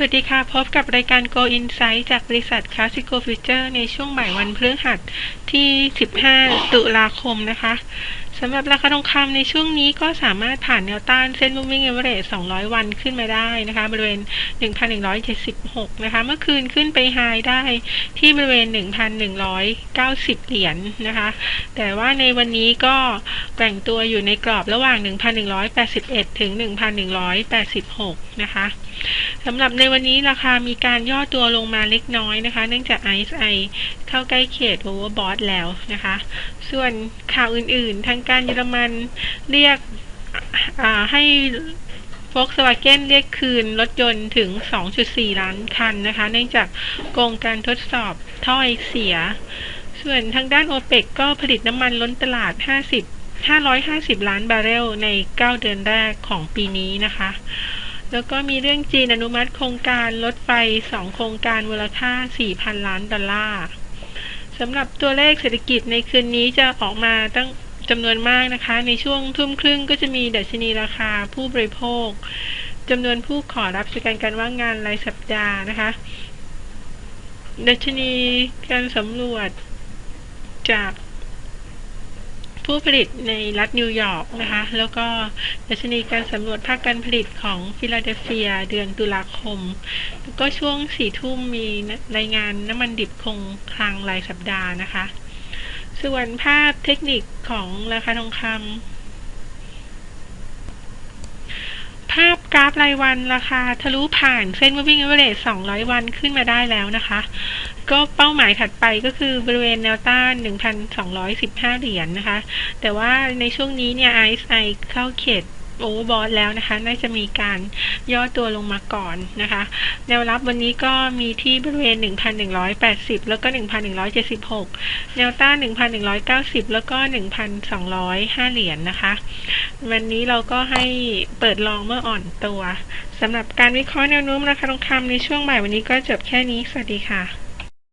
สวัสดีค่ะ พบกับรายการ Go Insight จากบริษัท Classico Future ในช่วงบ่ายวันพฤหัสที่ 15 ตุลาคมนะคะสำหรับราคาทองคำในช่วงนี้ก็สามารถผ่านแนวต้านเส้น moving average 200 วันขึ้นมาได้นะคะ บริเวณ 1,176 นะคะ เมื่อคืนขึ้นไปไฮได้ที่บริเวณ 1,190 เหรียญนนะคะ แต่ว่าในวันนี้ก็แบ่งตัวอยู่ในกรอบระหว่าง 1,181 ถึง 1,186 นะคะสำหรับในวันนี้ราคามีการย่อตัวลงมาเล็กน้อยนะคะ เนื่องจาก ISI เข้าใกล้เขต overbought แล้วนะคะ ส่วนข่าวอื่นๆ ทางการเยอรมันเรียกให้ Volkswagen เรียกคืนรถยนต์ถึง 2.4 ล้านคันนะคะ เนื่องจากโกงการทดสอบท่อไอเสีย ส่วนทางด้านโอเปกก็ผลิตน้ำมันล้นตลาด 50 550 ล้านบาร์เรลใน 9 เดือนแรกของปีนี้นะคะ แล้วก็มีเรื่องจีนอนุมัติโครงการรถไฟสองโครงการมูลค่า 4,000 ล้านดอลลาร์สำหรับตัวเลขเศรษฐกิจในคืนนี้จะออกมาตั้งจำนวนมากนะคะ ในช่วงทุ่มครึ่งก็จะมีดัชนีราคาผู้บริโภคจำนวนผู้ขอรับสการการว่างงานรายสัปดาห์นะคะ ดัชนีการสำรวจจาก ผู้ผลิตในรัฐนิวยอร์กนะคะ แล้วก็ดัชนีการสำรวจภาคการผลิตของฟิลาเดลเฟียเดือนตุลาคม แล้วก็ช่วงสี่ทุ่มมีรายงานน้ำมันดิบคงคลังรายสัปดาห์นะคะ ส่วนภาพเทคนิคของราคาทองคำภาพกราฟรายวันราคาทะลุผ่านเส้น moving average 200 วันขึ้นมาได้แล้วนะคะ ก็เป้าหมายถัดไปก็คือบริเวณแนวต้าน 1,215 เหรียญนนะคะ แต่ว่าในช่วงนี้เนี่ย RSI เข้าเขตโอเวอร์บอทแล้วนะคะ น่าจะมีการย่อตัวลงมาก่อนนะคะ แนวรับวันนี้ก็มีที่บริเวณ 1,180 แล้วก็ 1,176 แนวต้าน 1,190 แล้วก็ 1,205 เหรียญนนะคะ วันนี้เราก็ให้เปิดลองเมื่ออ่อนตัวสำหรับการวิเคราะห์แนวโน้มราคาทองคำในช่วงบ่ายวันนี้ก็จบแค่นี้ สวัสดีค่ะ